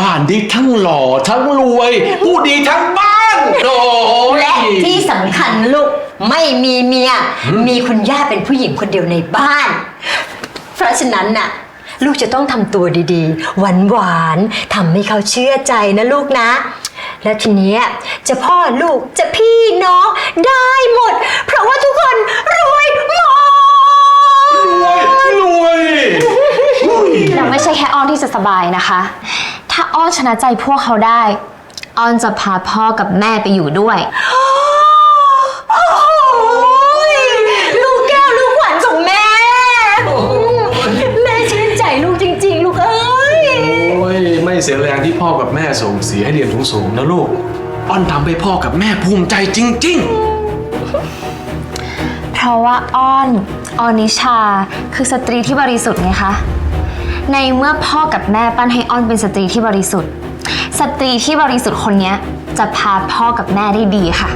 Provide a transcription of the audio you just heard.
บ้านดีทั้งหล่อทั้งรวย ผู้ดีทั้งบ้านโอ้ยและที่สำคัญลูกไม่มีเมีย มีคุณย่าเป็นผู้หญิงคนเดียวในบ้าน เพราะฉะนั้นน่ะ ลูกจะต้องทำตัวดีๆ หวานๆทำให้เขาเชื่อใจนะลูกนะ แล้วทีเนี้ยจะพ่อลูกจะพี่น้องได้หมด เพราะว่าทุกคนรวยหมด รวยรวยอุ้ยแล้วไม่ใช่แค่อ้อนที่จะสบายนะคะถ้า อ้อนชนะใจพวกเขาได้ อ้อนจะพาพ่อกับแม่ไปอยู่ด้วย โอ้ยลูกแก้วลูกขวัญของแม่ แม่ชื่นใจลูกจริง ๆ ลูกเอ้ย โอ้ยไม่เสียแรงที่พ่อกับแม่ส่งเสียให้เรียนสูงๆนะลูก อ้อนทำให้พ่อกับแม่ภูมิใจจริง เพราะว่าอ้อนออนิชา คือสตรีที่บริสุทธิ์ไงคะ ในเมื่อพ่อกับแม่ปั้นให้อ้อนเป็นสตรีที่บริสุทธิ์ สตรีที่บริสุทธิ์คนเนี้ยจะพาพ่อกับแม่ได้ดีค่ะ